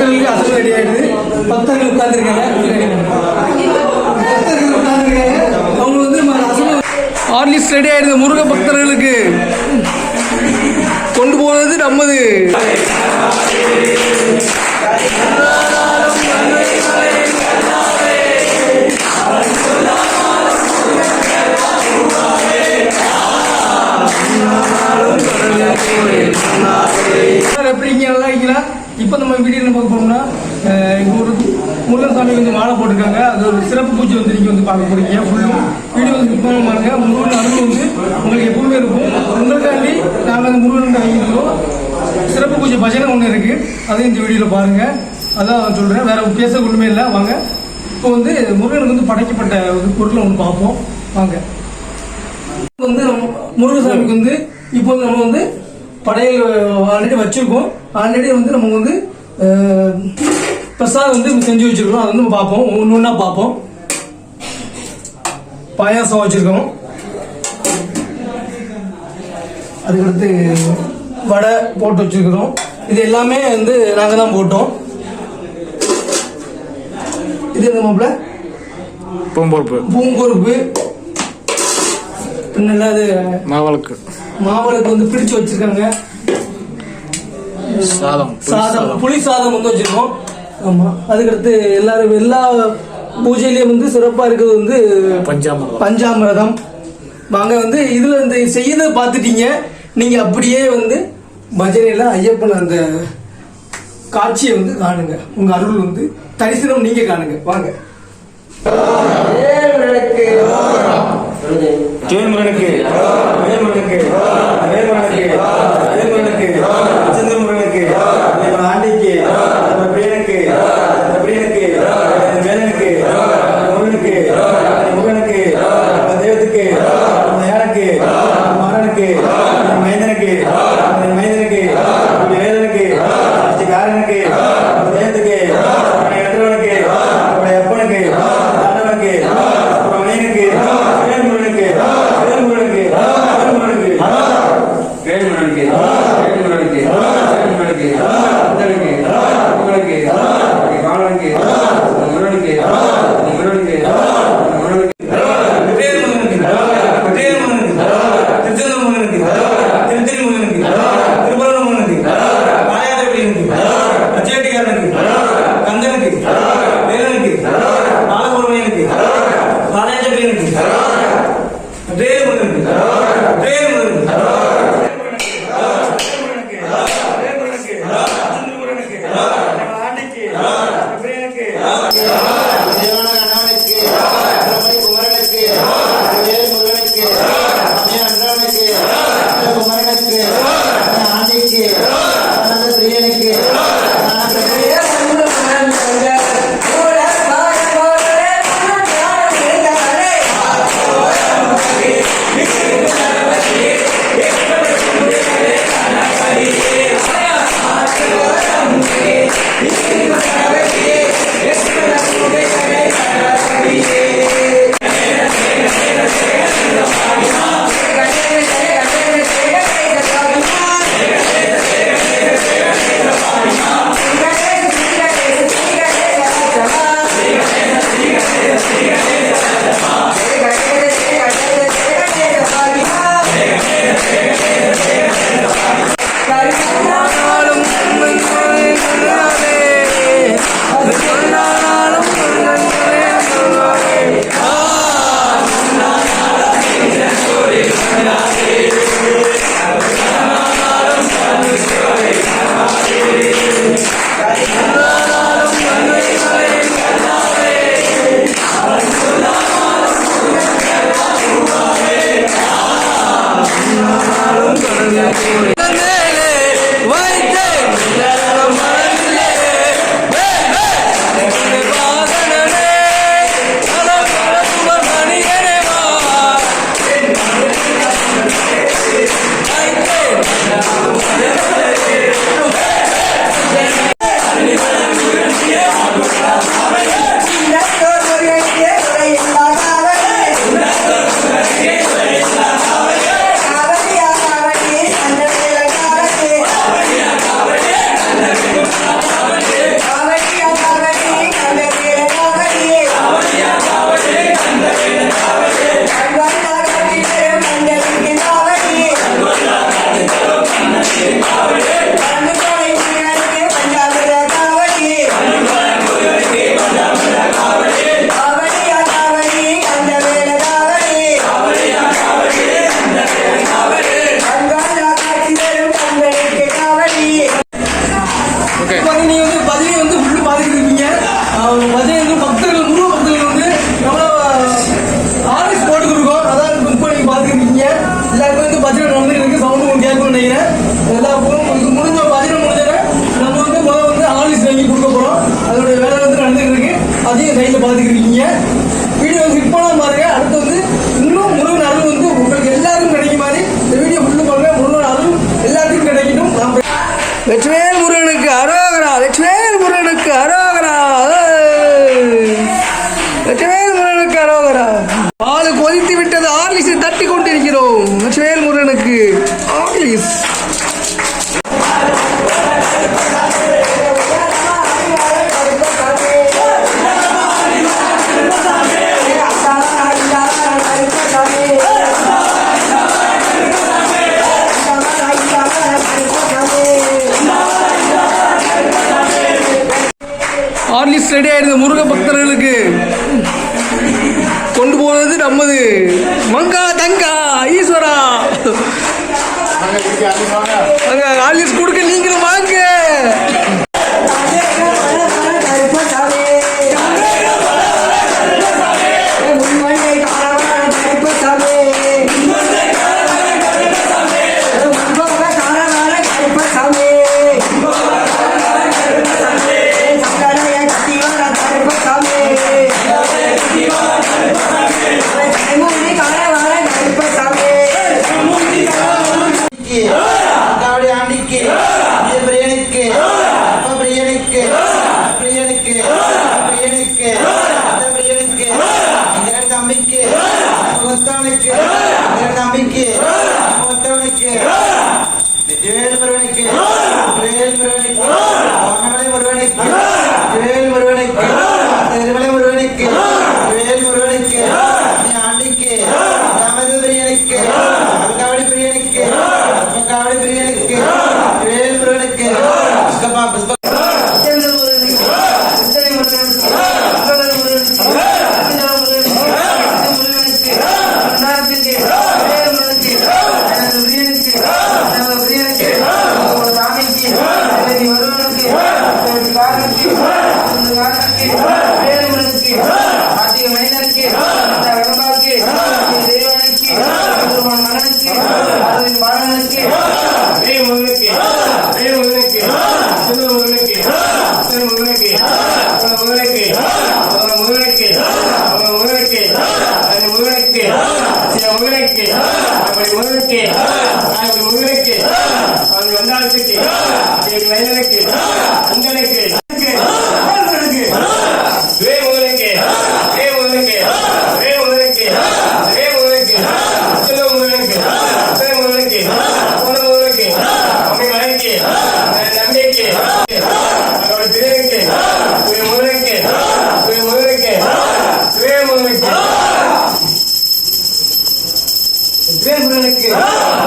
பக்தர்களுக்கு அசல் ரெடி ஆயிடுது. பக்தர்கள் உட்கார்ந்துருக்காங்க. பக்தர்கள் உட்கார்ந்துருக்காங்க. அவங்க வந்து நம்ம ரெடி ஆயிடுது. முருக பக்தர்களுக்கு. கொண்டு போனது நம்மது. இப்போ நம்ம வீடியோ என்ன பார்க்க போறோம்னா ஒரு முருகன் சாமி வந்து மாலை போட்டிருக்காங்க. அது ஒரு சிறப்பு பூஜை வந்து நீங்க வந்து பார்க்க போறீங்க. ஃபுல்லும் வீடியோ வந்து சுத்தமாக பாருங்க முருகன் அருள் வந்து உங்களுக்கு எப்பவுமே இருக்கும். உங்களுக்காண்டி நாங்கள் அந்த முருகன் வாங்கியிருக்கிறோம் சிறப்பு பூஜை பஜனை ஒன்று இருக்கு. அதையும் இந்த வீடியோவில் பாருங்க. அதான் சொல்கிறேன் வேற பேச ஒன்றுமே இல்லை. வாங்க. இப்போ வந்து முருகனுக்கு வந்து படைக்கப்பட்ட ஒரு பொருளை ஒன்று பார்ப்போம். வாங்க. வந்து நம்ம முருகசாமிக்கு வந்து இப்போ வந்து நம்ம வந்து படையல் ஆல்ரெடி வச்சிருக்கோம். ஆல்ரெடி வந்து நம்ம வந்து பிரசாதம் வந்து செஞ்சு வச்சிருக்கோம். அதை வந்து பார்ப்போம். ஒன்று ஒன்றா பார்ப்போம். பாயாசம் வச்சிருக்கோம். அதுக்கடுத்து வடை போட்டு வச்சிருக்கிறோம். இது எல்லாமே வந்து நாங்கள் தான் போட்டோம். இது என்ன மாப்பிள்ள பூம்பொறுப்பு. பூங்கொறுப்பு பின்னல அது மாவளுக்கு. மாவளுக்கு வந்து பிடிச்சு வச்சிருக்காங்க. சாதம் சாதம் புளி சாதம் வந்து வச்சிருக்கோம். ஆமா. அதுக்கடுத்து எல்லாரும் எல்லா பூஜையிலயும் வந்து சிறப்பா இருக்கிறது வந்து பஞ்சாமிரதம். பஞ்சாமிரதம். வாங்க வந்து இதுல இந்த செய்யறத பார்த்துட்டீங்க. நீங்க அப்படியே வந்து பஜனையில ஐயப்பன் அந்த காட்சியை வந்து காணுங்க. உங்க அருள் வந்து தரிசனம் நீங்க காணுங்க. வாங்க. தேன்முருகனுக்கு வேல்முருகனுக்கு வேல்முருகனுக்கு learning it. Oh. ஸ்கிப் பாருங்க அடுத்து வந்து இன்னும் முருகன் அருள் வந்து உங்களுக்கு எல்லாருக்கும் கிடைக்கும் மாதிரி இந்த வீடியோ ஃபுல்லு பாருங்க முருகன் அருள் எல்லாத்துக்கும் கிடைக்கணும் நான் வெற்றிவேல் முருகனுக்கு அரோகரா வெற்றிவேல் முருகனுக்கு அரோகரா ஏய். முருகனுக்கு அரோகரா. பால் கொதித்து விட்டு ரெடி ஆயிடுது முருக பக்தர்களுக்கு கொண்டு போனது நமது மங்கா தங்கா ஈஸ்வரா. அங்க ஆர்லிஸ் கொடுக்க நீங்களும் வாரனுக்கு வேலூருக்கு ஆத்திக மனிதனுக்கு அந்த அகம்பாவுக்கு தெய்வனுக்கு பெருமான் மகனுக்கு அதன் பாலனுக்கு முருகனுக்கு முருகனுக்கு முருகனுக்கு முருகனுக்கு முருகனுக்கு முருகனுக்கு முருகனுக்கு முருகனுக்கு முருகனுக்கு அப்படி முருகனுக்கு அப்படி முருகனுக்கு அப்படி வந்தாளுக்கு அப்படி மனிதனுக்கு உங்களுக்கு வேல்முருகனுக்கு வேல்முருகனுக்கு வேல்முருகனுக்கு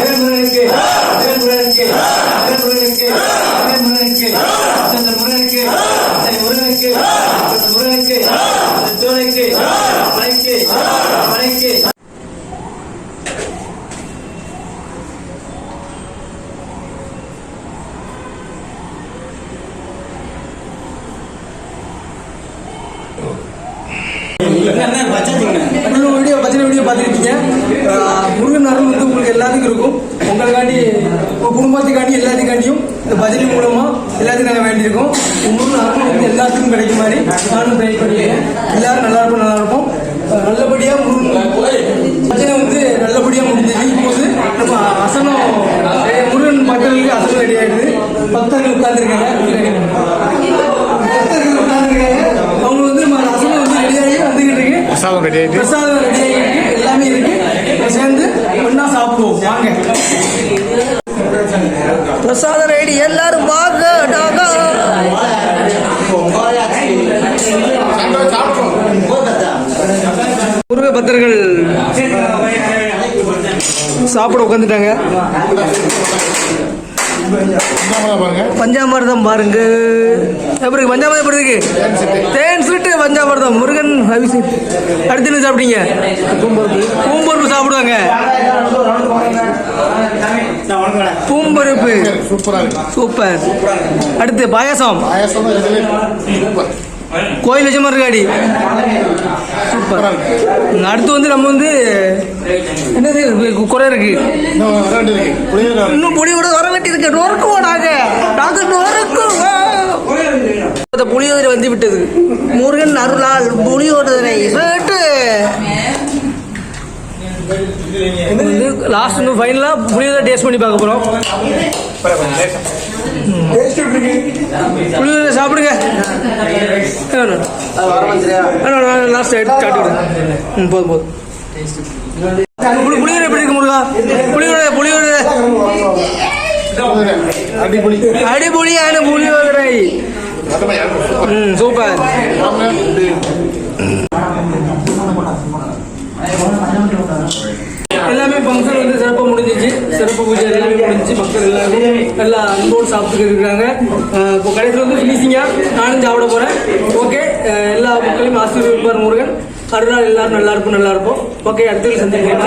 வேல்முருகனுக்கு வேல்முருகனுக்கு அந்த முருகனுக்கு அந்த முருகனுக்கு அந்த முருகனுக்கு அந்த தோழைக்கு மலைக்கு இன்னொரு வீடியோ பஜனை வீடியோ பார்த்துருக்கீங்க ஆஹ் முருகன் அருள் வந்து உங்களுக்கு எல்லாத்துக்கும் இருக்கும் உங்களுக்காண்டி உங்க குடும்பத்துக்காண்டி எல்லாத்துக்காண்டியும் இந்த பஜனை மூலமா எல்லாத்துக்கும் நாங்கள் வேண்டியிருக்கோம். முருகன் அருள் வந்து எல்லாத்துக்கும் கிடைக்கும் மாதிரி நானும் ட்ரை பண்ணிக்கிறேன். எல்லாரும் நல்லா இருப்போம் நல்லா இருப்போம். ஆஹ் நல்லபடியா முருகன் பஜனை வந்து நல்லபடியா முடிஞ்சது இப்போது நம்ம அசனம் முருகன் மக்களுக்கு அசனம் ரெடி ஆயிடுது. பக்தர்கள் உட்கார்ந்துருக்காங்க. பக்தர்கள் உட்கார்ந்துருக்காங்க. அவங்க வந்து நம்ம அசனம் வந்து ரெடியாகி வந்துகிட்டு இருக்கு. பிரசாதம் ரெடி ஆயிட்டு. பிரசாதம் ரெடி ஆகிருக்கு எல்லாமே இருக்கு. சேர்ந்து ஒண்ணா சாப்பிடுவோம். வாங்க. பக்தர்கள் சாப்பிட உட்காந்துட்டாங்க பஞ்சாமிர்தம் பாருங்க. எப்படி இருக்கு? பஞ்சாமிர்தம் எப்படி இருக்கு? தேன் சுட்டு பஞ்சாமிர்தம். முருகன் அபிஷேக் அடுத்து என்ன சாப்பிட்டீங்க? பூம்பருப்பு சாப்பிடுவாங்க. பூம்பருப்பு. சூப்பர் அடுத்து பாயாசம். கோயில் வச்ச மாதிரி இருக்காடி சூப்பர். அடுத்து வந்து நம்ம வந்து என்னது குறை இருக்கு. இன்னும் இன்னும் புளியோட வர வேண்டி இருக்கு நாங்க. நொறுக்குவோம். இந்த புளியோதரை வந்து விட்டது. முருகன் அருளால் புளியோதரை கேட்டு. லாஸ்ட் இன்னும் ஃபைனலாக புளியோதரை டேஸ்ட் பண்ணி பார்க்க போகிறோம் புளியோதரை சாப்பிடுங்க. லாஸ்ட் எடுத்து காட்டுக்கிறேன் ம் போதும் போதும். புளி எப்படி இருக்கு முருகா? புளியோதரை புளியோதரை. அடிபொலியான புளியோதரை. ம் சூப்பர் வாங்க. எல்லாமே ஃபங்க்ஷன் வந்து சிறப்பாக முடிஞ்சிச்சு சிறப்பு பூஜை எல்லாமே முடிஞ்சிச்சு மக்கள் எல்லாமே சாப்பிட்டுட்டு இருக்காங்க. அஹ் இப்போ கடைசியில் வந்து ஃபினிஷிங்காக நானும் சாப்பிட போகிறேன் ஓகே எல்லா மக்களையும் ஆசீர்வதிப்பார் முருகன். அருளால் எல்லாரும் நல்லா இருப்போம் நல்லா இருப்போம். ஓகே அடுத்த சந்திக்கிறேன்